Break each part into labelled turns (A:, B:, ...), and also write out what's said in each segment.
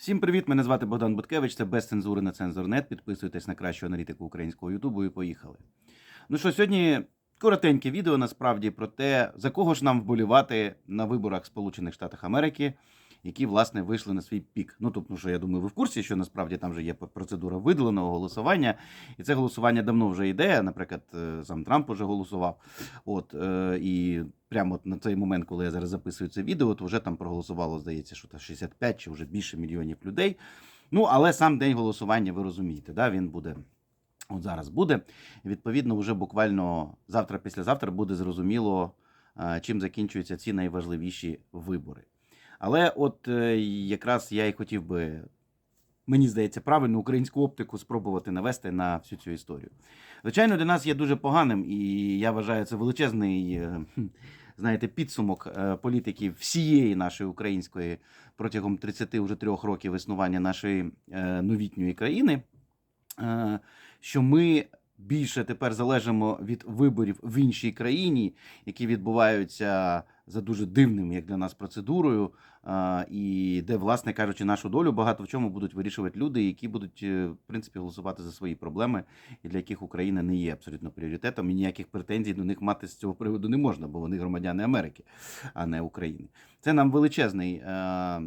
A: Всім привіт! Мене звати Богдан Буткевич. Це без цензури на цензорнет. Підписуйтесь на кращу аналітику українського Ютубу і поїхали. Ну що, сьогодні коротеньке відео насправді про те, за кого ж нам вболівати на виборах Сполучених Штатів Америки, які власне вийшли на свій пік. Ну тобто, що я думаю, ви в курсі, що насправді там вже є процедура видаленого голосування, і це голосування давно вже йде. Наприклад, е, сам Трамп уже голосував. От е, і прямо от на цей момент, коли я зараз записую це відео, то вже там проголосувало, здається, що там 65 чи вже більше мільйонів людей. Ну, але сам день голосування, ви розумієте, да, він буде. От зараз буде. Відповідно, вже буквально завтра, післязавтра буде зрозуміло, е, чим закінчуються ці найважливіші вибори. Але от е, якраз я і хотів би, мені здається, правильну українську оптику спробувати навести на всю цю історію. Звичайно, для нас є дуже поганим, і я вважаю, це величезний, е, знаєте, підсумок е, політики всієї нашої української протягом 33 років існування нашої новітньої країни. Що ми більше тепер залежимо від виборів в іншій країні, які відбуваються за дуже дивним, як для нас, процедурою, і де, власне кажучи, нашу долю багато в чому будуть вирішувати люди, які будуть е, в принципі голосувати за свої проблеми, і для яких Україна не є абсолютно пріоритетом, і ніяких претензій до них мати з цього приводу не можна, бо вони громадяни Америки, а не України. Це нам величезний, е,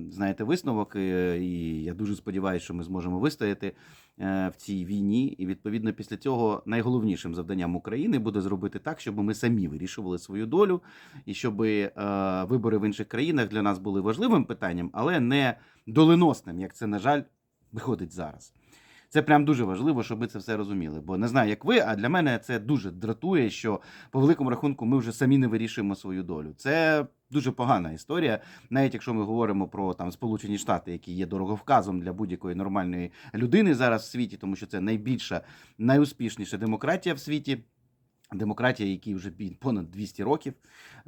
A: знаєте, висновок, е, і я дуже сподіваюся, що ми зможемо вистояти в цій війні. І відповідно після цього найголовнішим завданням України буде зробити так, щоб ми самі вирішували свою долю, і щоб вибори в інших країнах для нас були важливим питанням, але не доленосним, як це, на жаль, виходить зараз. Це прям дуже важливо, щоб ми це все розуміли. Бо не знаю, як ви, а для мене це дуже дратує, що по великому рахунку ми вже самі не вирішуємо свою долю. Це дуже погана історія, навіть якщо ми говоримо про там Сполучені Штати, які є дороговказом для будь-якої нормальної людини зараз в світі, тому що це найбільша, найуспішніша демократія в світі. Демократія, якій вже понад 200 років,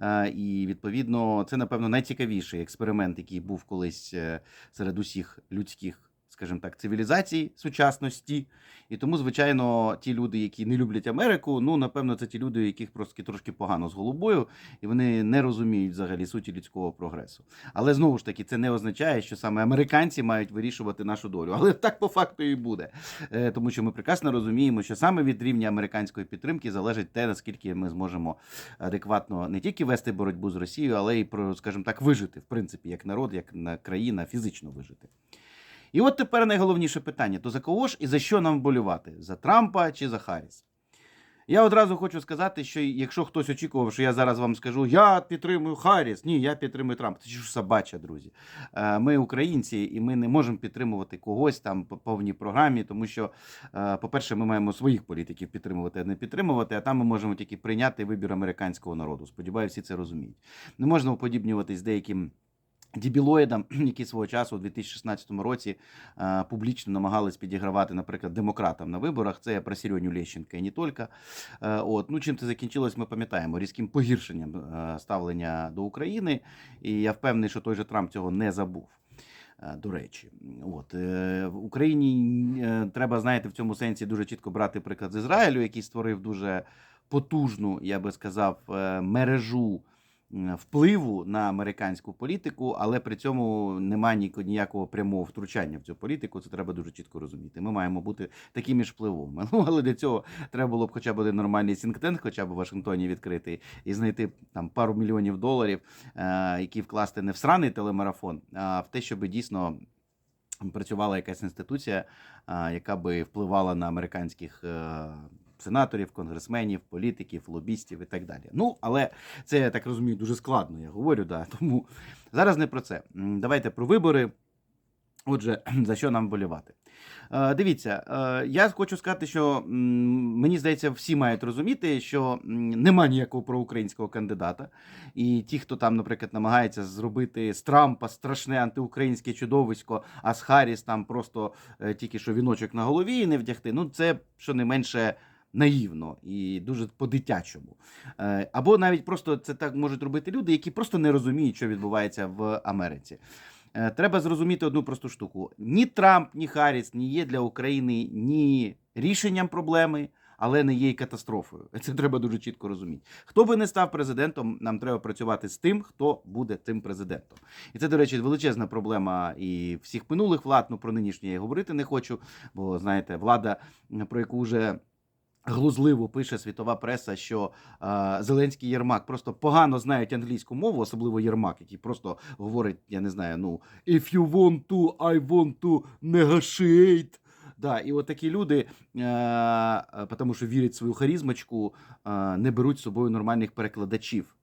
A: Е, і відповідно це напевно найцікавіший експеримент, який був колись е, серед усіх людських, скажімо так, цивілізацій сучасності. І тому, звичайно, ті люди, які не люблять Америку, ну напевно, це ті люди, яких просто трошки погано з головою, і вони не розуміють взагалі суті людського прогресу. Але знову ж таки, це не означає, що саме американці мають вирішувати нашу долю. Але так по факту і буде. Е, Тому що ми прекрасно розуміємо, що саме від рівня американської підтримки залежить те, наскільки ми зможемо адекватно не тільки вести боротьбу з Росією, але й про, скажімо так, вижити, в принципі, як народ, як на країна, фізично вижити. І от тепер найголовніше питання: то за кого ж і за що нам вболювати? За Трампа чи за Харріс? Я одразу хочу сказати, що якщо хтось очікував, що я зараз вам скажу, я підтримую Харріс, ні, я підтримую Трампа. Це ж собача, друзі. Е, Ми українці, і ми не можемо підтримувати когось там по повній програмі, тому що, е, по-перше, ми маємо своїх політиків підтримувати, а не підтримувати, а там ми можемо тільки прийняти вибір американського народу. Сподіваюся, всі це розуміють. Не можна уподібнюватись деяким. Дібілоїдам, які свого часу у 2016 році е, публічно намагались підігравати, наприклад, демократам на виборах. Це про Сірьоню Лещенка і не тільки. Е, от ну чим це закінчилось, ми пам'ятаємо різким погіршенням е, ставлення до України. І я впевнений, що той же Трамп цього не забув. До речі, от в Україні треба знаєте в цьому сенсі дуже чітко брати приклад з Ізраїлю, який створив дуже потужну, я би сказав, мережу впливу на американську політику, але при цьому немає ні- ніякого прямого втручання в цю політику. Це треба дуже чітко розуміти. Ми маємо бути такими ж впливовими. Ну але для цього треба було б хоча б один нормальний сінктенк, хоча б в Вашингтоні відкрити і знайти там пару мільйонів доларів, е, які вкласти не в сраний телемарафон, а в те, щоб дійсно. Працювала якась інституція, яка би впливала на американських е, сенаторів, конгресменів, політиків, лобістів і так далі. Ну, але це я так розумію, дуже складно. Я говорю, да. Тому зараз не про це. Давайте про вибори. Отже, за що нам болівати? Е, Дивіться, е, я хочу сказати, що мені здається, всі мають розуміти, що нема ніякого проукраїнського кандидата. І ті, хто там, наприклад, намагається зробити з Трампа страшне антиукраїнське чудовисько, а з Харріс там просто е, тільки що віночок на голові і не вдягти. Ну, це щонайменше наївно і дуже по-дитячому. Е, Або навіть просто це так можуть робити люди, які просто не розуміють, що відбувається в Америці. Е, Треба зрозуміти одну просту штуку: ні Трамп, ні Харріс не є для України ні рішенням проблеми, але не є й катастрофою. Це треба дуже чітко розуміти. Хто би не став президентом, нам треба працювати з тим, хто буде тим президентом. І це, до речі, величезна проблема і всіх минулих влад. Ну про нинішню я говорити не хочу, бо знаєте, влада, про яку вже. Глузливо пише світова преса, що е, Зеленський Єрмак просто погано знають англійську мову, особливо Єрмак, який просто говорить, я не знаю, ну if you want to, I want to negotiate. Да, і от такі люди, е, е, тому що вірять свою харізмочку, е, не беруть з собою нормальних перекладачів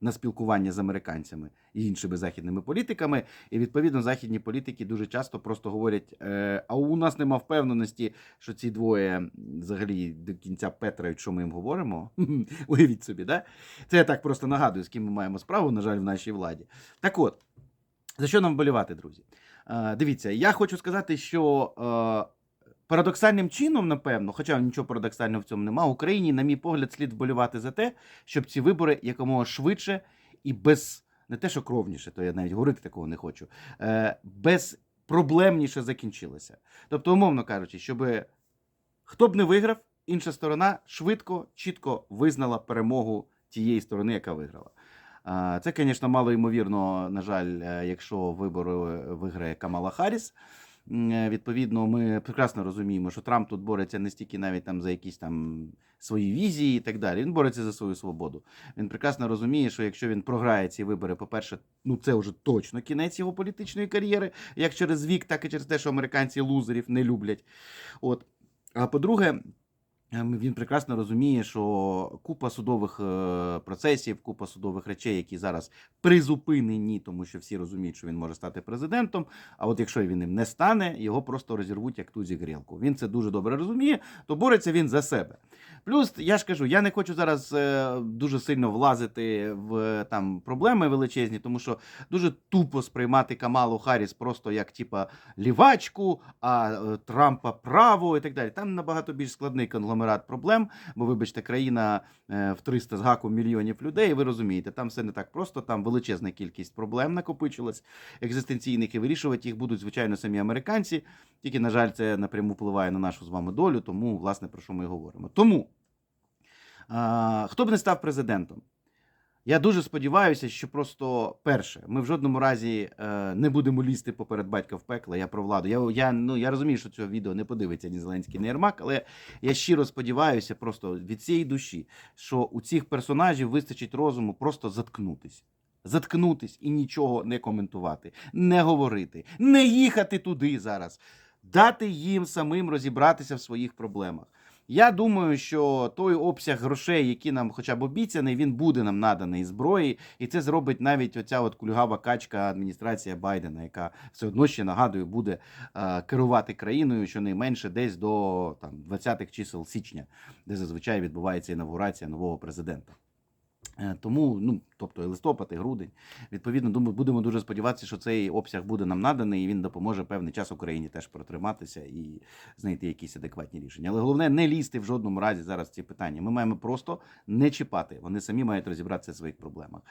A: на спілкування з американцями і іншими західними політиками. І відповідно західні політики дуже часто просто говорять: е, а у нас нема впевненості, що ці двоє взагалі до кінця петрають, що ми їм говоримо. Уявіть собі, да? Це я так просто нагадую, з ким ми маємо справу, на жаль, в нашій владі. Так от, за що нам вболівати, друзі? Е, дивіться, я хочу сказати, що. Е, Парадоксальним чином, напевно, хоча нічого парадоксального в цьому нема, Україні, на мій погляд, слід вболівати за те, щоб ці вибори якомога швидше і без не те, що кровніше, то я навіть говорити такого не хочу, е, безпроблемніше закінчилися. Тобто, умовно кажучи, щоб хто б не виграв, інша сторона швидко, чітко визнала перемогу тієї сторони, яка виграла. Це, звісно, мало ймовірно, на жаль, е, якщо вибори виграє Камала Харріс. Е, Відповідно, ми прекрасно розуміємо, що Трамп тут бореться не стільки навіть там за якісь там свої візії і так далі. Він бореться за свою свободу. Він прекрасно розуміє, що якщо він програє ці вибори, по-перше, ну це вже точно кінець його політичної кар'єри, як через вік, так і через те, що американці лузерів не люблять. От. А по-друге, Він прекрасно розуміє, що купа судових е, процесів, купа судових речей, які зараз призупинені, тому що всі розуміють, що він може стати президентом. А от якщо він ним не стане, його просто розірвуть як тузі грілку. Він це дуже добре розуміє, то бореться він за себе. Плюс я ж кажу, я не хочу зараз е, дуже сильно влазити в е, там проблеми величезні, тому що дуже тупо сприймати Камалу Харріс просто як типа лівачку, а е, Трампа право і так далі. Там набагато більш складний конгломерат проблем, бо, вибачте, країна е, в 300 з гаком мільйонів людей. Ви розумієте, там все не так просто, там величезна кількість проблем накопичилась екзистенційних і вирішувати їх будуть, звичайно, самі американці. Тільки, на жаль, це напряму впливає на нашу з вами долю, тому, власне, про що ми і говоримо. Тому, хто б не став президентом? Я дуже сподіваюся, що просто перше, ми в жодному разі е, не будемо лізти поперед батька в пекло. Я про владу. Я, я, ну, я розумію, що цього відео не подивиться ні Зеленський, ні Єрмак, але я щиро сподіваюся, просто від цієї душі, що у цих персонажів вистачить розуму просто заткнутись. Заткнутись і нічого не коментувати, не говорити, не їхати туди зараз, дати їм самим розібратися в своїх проблемах. Я думаю, що той обсяг грошей, який нам хоча б обіцяний, він буде нам наданий зброї, і це зробить навіть оця от кульгава качка адміністрація Байдена, яка все одно ще нагадую буде е, керувати країною щонайменше десь до там 20-х чисел січня, де зазвичай відбувається інавгурація нового президента. Е, Тому, ну тобто і листопад, і грудень. Відповідно, думаю, будемо дуже сподіватися, що цей обсяг буде нам наданий, і він допоможе певний час Україні теж протриматися і знайти якісь адекватні рішення. Але головне не лізти в жодному разі зараз ці питання. Ми маємо просто не чіпати. Вони самі мають розібратися в своїх проблемах.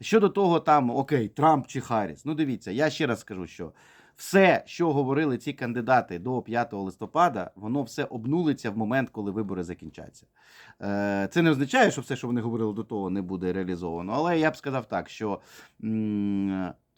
A: Щодо того, там окей, Трамп чи Харріс. Ну дивіться, я ще раз скажу, що. Все, що говорили ці кандидати до 5 листопада, воно все обнулиться в момент, коли вибори закінчаться. Е, Це не означає, що все, що вони говорили до того, не буде реалізовано. Але я б сказав так, що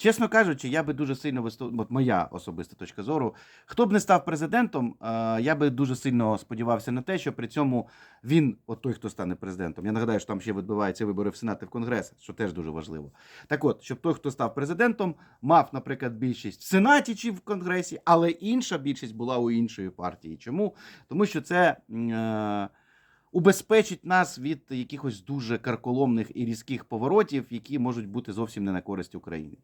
A: чесно кажучи, я би дуже сильно виступ... от моя особиста точка зору. Хто б не став президентом, е, я би дуже сильно сподівався на те, що при цьому він, от той, хто стане президентом, я нагадаю, що там ще відбуваються вибори в Сенат і в Конгрес, що теж дуже важливо. Так от, щоб той, хто став президентом, мав, наприклад, більшість в Сенаті чи в Конгресі, але інша більшість була у іншої партії. Чому? Тому що це. Убезпечить нас від якихось дуже карколомних і різких поворотів, які можуть бути зовсім не на користь України.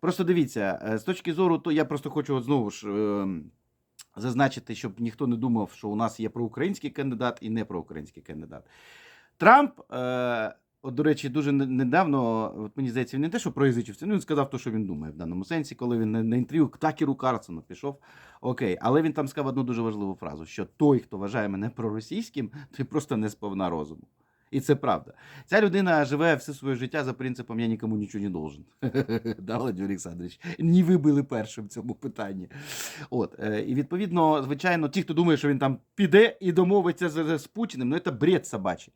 A: Просто дивіться, е, з точки зору, то я просто хочу от знову ж е, зазначити, щоб ніхто не думав, що у нас є проукраїнський кандидат і не проукраїнський кандидат. Трамп, е, от, до речі, дуже недавно, от мені здається, він не те, що проязичився, ну він сказав те, що він думає в даному сенсі, коли він на, інтерв'ю к Такеру Карсону пішов. Окей, але він там сказав одну дуже важливу фразу: що той, хто вважає мене проросійським, той просто не сповна розуму. І це правда. Ця людина живе все своє життя за принципом я нікому нічого не должен. Да, Владимир Олександрович? Ні, ви були першим в цьому питанні. От, е, і відповідно, звичайно, ті, хто думає, що він там піде і домовиться з, з Путіним, ну це бред собачий.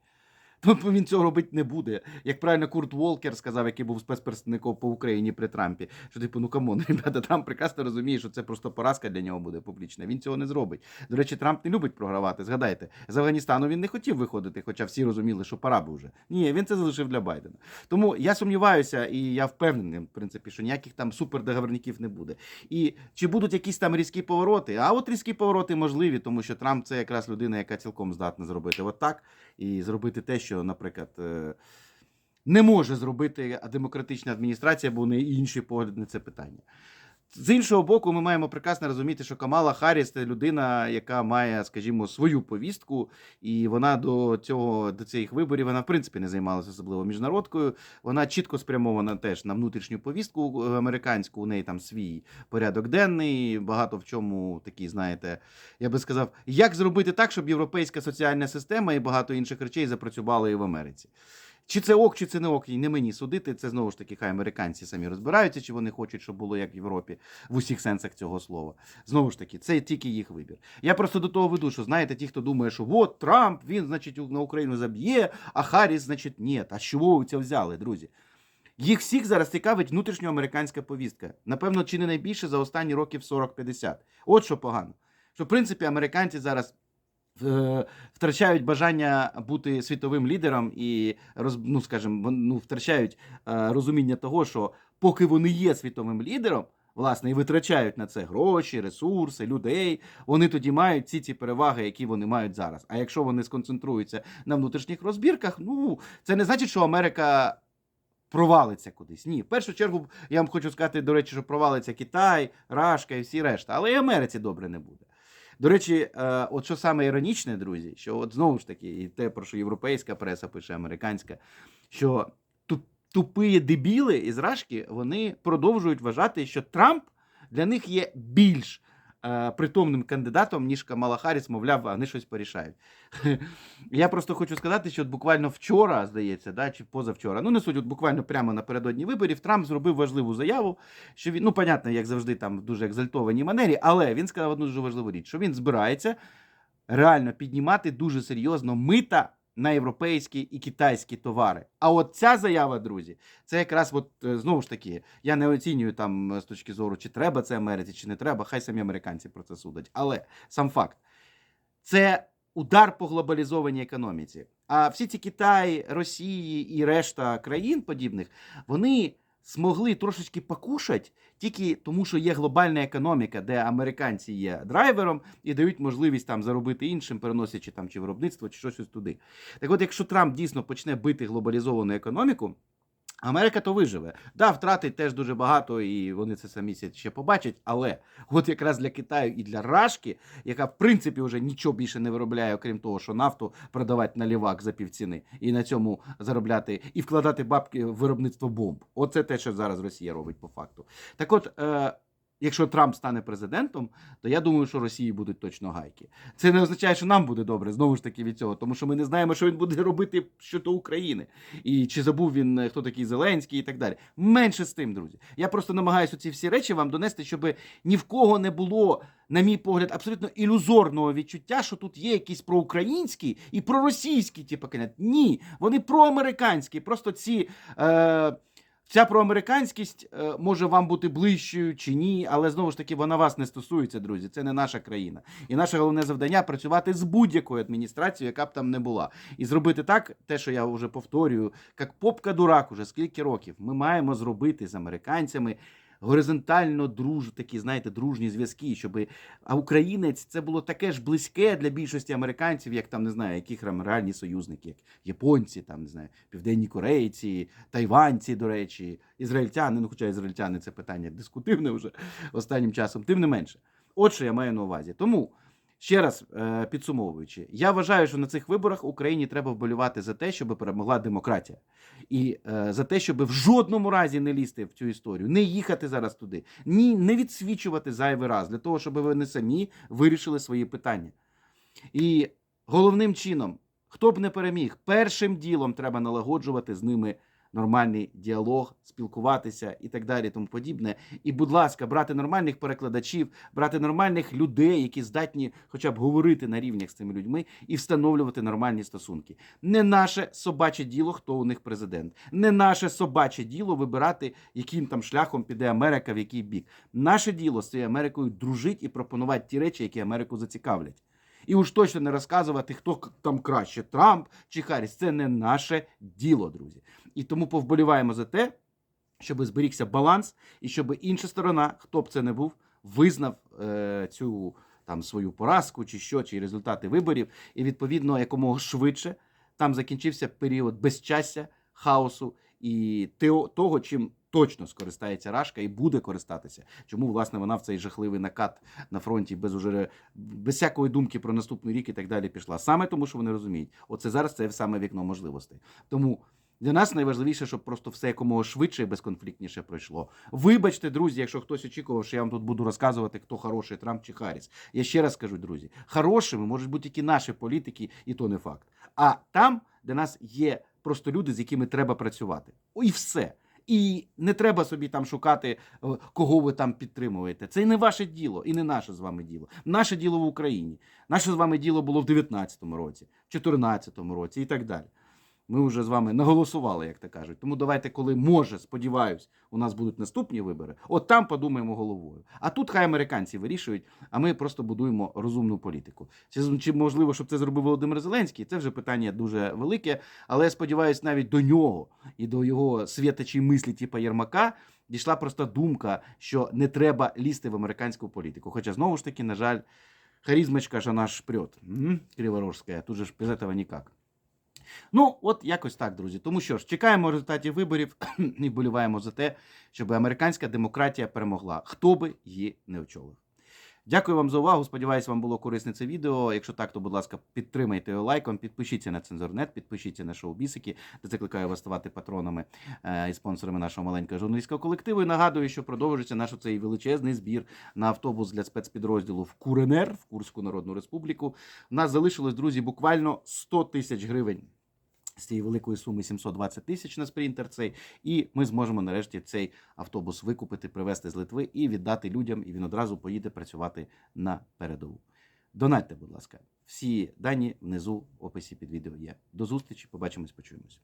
A: Він цього робити не буде. Як правильно Курт Волкер сказав, який був спецпредставником по Україні при Трампі, що типу, ну камон, ребята, Трамп прекрасно розуміє, що це просто поразка для нього буде публічна. Він цього не зробить. До речі, Трамп не любить програвати. Згадайте, з Афганістану він не хотів виходити, хоча всі розуміли, що пора би вже. Ні, він це залишив для Байдена. Тому я сумніваюся, і я впевнений, в принципі, що ніяких там супердоговорників не буде. І чи будуть якісь там різкі повороти? А от різкі повороти можливі, тому що Трамп це якраз людина, яка цілком здатна зробити от так і зробити те, що, наприклад, е, не може зробити демократична адміністрація, бо у неї інші погляди на це питання. З іншого боку, ми маємо прекрасно розуміти, що Камала Харріс це людина, яка має, скажімо, свою повістку, і вона до цього до цих виборів вона в принципі не займалася особливо міжнародкою. Вона чітко спрямована теж на внутрішню повістку американську. У неї там свій порядок денний. Багато в чому такий, знаєте, я би сказав, як зробити так, щоб європейська соціальна система і багато інших речей запрацювали і в Америці. Чи це ок, чи це не ок, і не мені судити. Це знову ж таки, хай американці самі розбираються, чи вони хочуть, щоб було як в Європі в усіх сенсах цього слова. Знову ж таки, це тільки їх вибір. Я просто до того веду, що знаєте, ті, хто думає, що от Трамп, він, значить, на Україну заб'є, а Харріс, значить, ні. А чого ви це взяли, друзі? Їх всіх зараз цікавить внутрішньоамериканська повістка. Напевно, чи не найбільше за останні років 40-50. От що погано. Що, в принципі, американці зараз втрачають бажання бути світовим лідером і ну, скажімо, ну, втрачають е, розуміння того, що поки вони є світовим лідером, власне, і витрачають на це гроші, ресурси, людей, вони тоді мають ці ці переваги, які вони мають зараз. А якщо вони сконцентруються на внутрішніх розбірках, ну це не значить, що Америка. Провалиться кудись. Ні, в першу чергу я вам хочу сказати, до речі, що провалиться Китай, Рашка і всі решта, але і Америці добре не буде. До речі, е, от що саме іронічне, друзі, що от знову ж таки, і те, про що європейська преса пише, американська, що ту- тупі дебіли із Рашки вони продовжують вважати, що Трамп для них є більш притомним кандидатом, ніж Камала Харріс, мовляв, вони щось порішають. Я просто хочу сказати, що от буквально вчора, здається, да, чи позавчора, ну не суть, от буквально прямо напередодні виборів, Трамп зробив важливу заяву, що він, ну, понятно, як завжди, там в дуже екзальтованій манері, але він сказав одну дуже важливу річ, що він збирається реально піднімати дуже серйозно мита на європейські і китайські товари. А от ця заява, друзі, це якраз от е, знову ж таки, я не оцінюю там е, з точки зору, чи треба це Америці, чи не треба. Хай самі американці про це судять. Але сам факт, це удар по глобалізованій економіці. А всі ці Китай, Росії і решта країн подібних, вони змогли трошечки покушати тільки тому, що є глобальна економіка, де американці є драйвером і дають можливість там заробити іншим, переносячи там чи виробництво, чи щось туди. Так от, якщо Трамп дійсно почне бити глобалізовану економіку. Америка то виживе. Да, втратить теж дуже багато, і вони це самі ще побачать. Але от якраз для Китаю і для Рашки, яка в принципі вже нічого більше не виробляє, окрім того, що нафту продавати на лівак за півціни, і на цьому заробляти і вкладати бабки в виробництво бомб. Оце те, що зараз Росія робить по факту. Так от. Е- Якщо Трамп стане президентом, то я думаю, що Росії будуть точно гайки. Це не означає, що нам буде добре знову ж таки від цього, тому що ми не знаємо, що він буде робити щодо України. І чи забув він, е, хто такий Зеленський і так далі. Менше з тим, друзі. Я просто намагаюся ці всі речі вам донести, щоб ні в кого не було, на мій погляд, абсолютно ілюзорного відчуття, що тут є якісь проукраїнські і проросійські, типу. Ні, вони проамериканські. Просто ці. Е- Ця проамериканськість е, може вам бути ближчою чи ні, але знову ж таки вона вас не стосується, друзі. Це не наша країна. І наше головне завдання працювати з будь-якою адміністрацією, яка б там не була, і зробити так, те, що я вже повторюю, як попка дурак, уже скільки років. Ми маємо зробити з американцями. Горизонтально друж, такі, знаєте, дружні зв'язки, щоб а українець це було таке ж близьке для більшості американців, як там не знаю, яких там реальні союзники, як японці, там не знаю, південні корейці, тайванці, до речі, ізраїльтяни. Ну, хоча ізраїльтяни це питання дискутивне вже останнім часом, тим не менше. От що я маю на увазі. Тому. Ще раз е, підсумовуючи, я вважаю, що на цих виборах Україні треба вболівати за те, щоб перемогла демократія, і е, за те, щоб в жодному разі не лізти в цю історію, не їхати зараз туди, ні, не відсвічувати зайвий раз для того, щоб вони самі вирішили свої питання. І головним чином, Хто б не переміг, першим ділом треба налагоджувати з ними нормальний діалог, спілкуватися і так далі, тому подібне. І, будь ласка, брати нормальних перекладачів, брати нормальних людей, які здатні хоча б говорити на рівнях з цими людьми і встановлювати нормальні стосунки. Не наше собаче діло, хто у них президент. Не наше собаче діло вибирати, яким там шляхом піде Америка, в який бік. Наше діло з цією Америкою дружить і пропонувати ті речі, які Америку зацікавлять. І уж точно не розказувати, хто там краще, Трамп чи Харріс. Це не наше діло, друзі. І тому повболіваємо за те, щоб зберігся баланс, і щоб інша сторона, хто б це не був, визнав е, цю там свою поразку, чи що, чи результати виборів, і відповідно якомога швидше там закінчився період безчастя, хаосу і того, чим точно скористається Рашка і буде користатися. Чому власне вона в цей жахливий накат на фронті без уже без всякої думки про наступний рік і так далі пішла. Саме тому, що вони розуміють, оце зараз це саме вікно можливостей. Тому для нас найважливіше, щоб просто все якомога швидше і безконфліктніше пройшло. Вибачте, друзі, якщо хтось очікував, що я вам тут буду розказувати, хто хороший Трамп чи Харріс. Я ще раз скажу, друзі, хорошими можуть бути тільки наші політики, і то не факт. А там, де нас є просто люди, з якими треба працювати. І все. І не треба собі там шукати, е, кого ви там підтримуєте. Це не ваше діло, і не наше з вами діло. Наше діло в Україні. Наше з вами діло було в 19-му році, в 14-му році і так далі. Ми вже з вами наголосували, як то кажуть. Тому давайте, коли може, сподіваюсь, у нас будуть наступні вибори, от там подумаємо головою. А тут хай американці вирішують, а ми просто будуємо розумну політику. Чи, чи можливо, щоб це зробив Володимир Зеленський? Це вже питання дуже велике, але я сподіваюся, навіть до нього і до його святачій мислі, типу Єрмака, дійшла просто думка, що не треба лізти в американську політику. Хоча знову ж таки, на жаль, харизмочка ж наш шпрет. Угу, Криворожська, тут же ж без этого ніяк. Ну, от якось так, друзі. Тому що ж, чекаємо результатів виборів і вболіваємо за те, щоб американська демократія перемогла, хто би її не очолив. Дякую вам за увагу. Сподіваюсь, вам було корисне це відео. Якщо так, то будь ласка, підтримайте його лайком, підпишіться на Цензорнет, підпишіться на шоу Бісики, де закликаю вас ставати патронами е, і спонсорами нашого маленького журналістського колективу. І нагадую, що продовжується наш цей величезний збір на автобус для спецпідрозділу в Куренер, в Курську Народну Республіку. У нас залишилось, друзі, буквально 100 тисяч гривень. З цієї великої суми 720 тисяч на спринтер цей, і ми зможемо нарешті цей автобус викупити, привезти з Литви і віддати людям, і він одразу поїде працювати на передову. Донатьте, будь ласка. Всі дані внизу в описі під відео є. До зустрічі, побачимось, почуємось.